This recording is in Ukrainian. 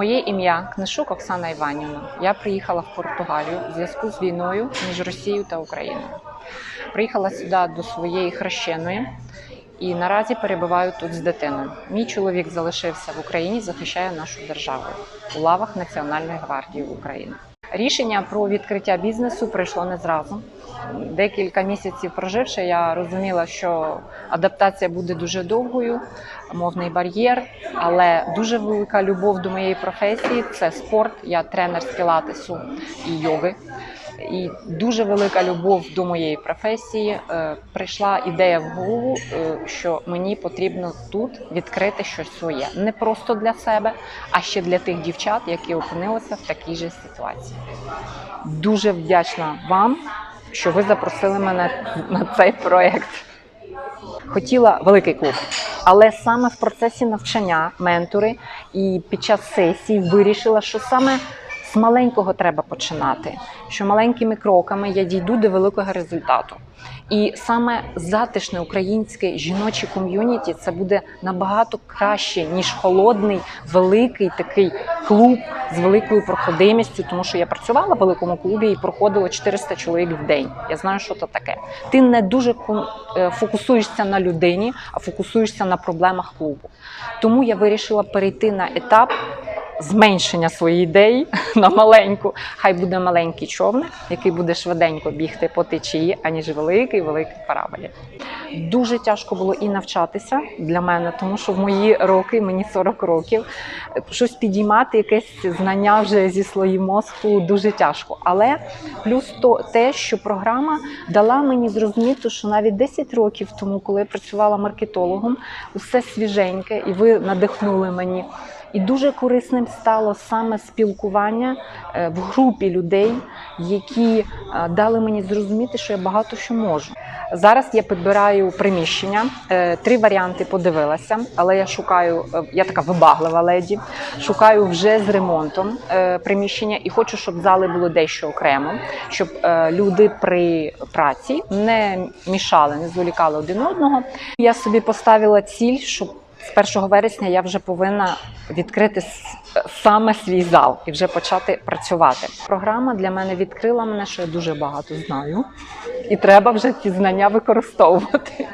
ім'я Книшук Оксана Іванівна. Я приїхала в Португалію в зв'язку з війною між Росією та Україною. Приїхала сюди до своєї хрещеної і наразі перебуваю тут з дитиною. Мій чоловік залишився в Україні, захищає нашу державу у лавах Національної гвардії України. Рішення про відкриття бізнесу прийшло не зразу. Декілька місяців проживши, я розуміла, що адаптація буде дуже довгою, мовний бар'єр, але дуже велика любов до моєї професії це спорт. Я тренер з і йоги. І дуже велика любов до моєї професії. Е, Прийшла ідея в голову, е, що мені потрібно тут відкрити щось своє, не просто для себе, а ще для тих дівчат, які опинилися в такій же ситуації. Дуже вдячна вам, що ви запросили мене на цей проект. Хотіла великий клуб, але саме в процесі навчання ментори і під час сесії вирішила, що саме з маленького треба починати, що маленькими кроками я дійду до великого результату. І саме затишне українське жіноче ком'юніті це буде набагато краще, ніж холодний, великий такий клуб з великою проходимістю, тому що я працювала в великому клубі і проходило 400 чоловік в день. Я знаю, що це таке. Ти не дуже е, фокусуєшся на людині, а фокусуєшся на проблемах клубу. Тому я вирішила перейти на етап зменшення своєї ідеї на маленьку. Хай буде маленький човник, який буде швиденько бігти по течії, аніж великий великий параболі. Дуже тяжко було і навчатися для мене, тому що в мої роки, мені 40 років, щось підіймати, якесь знання вже зі слої мозку дуже тяжко. Але плюс то те, що програма дала мені зрозуміти, що навіть 10 років тому, коли я працювала маркетологом, усе свіженьке, і ви надихнули мені. І дуже корисним стало саме спілкування е, в групі людей, які е, дали мені зрозуміти, що я багато що можу. Зараз я підбираю приміщення. Е, Три варіанти подивилася, але я шукаю, я така вибаглива леді. Шукаю вже з ремонтом приміщення і хочу, щоб зали було дещо окремо, щоб люди при праці не мішали, не зволікали один одного. Я собі поставила ціль, щоб з 1 вересня я вже повинна відкрити саме свій зал і вже почати працювати. Програма для мене відкрила мене, що я дуже багато знаю, і треба вже ці знання використовувати.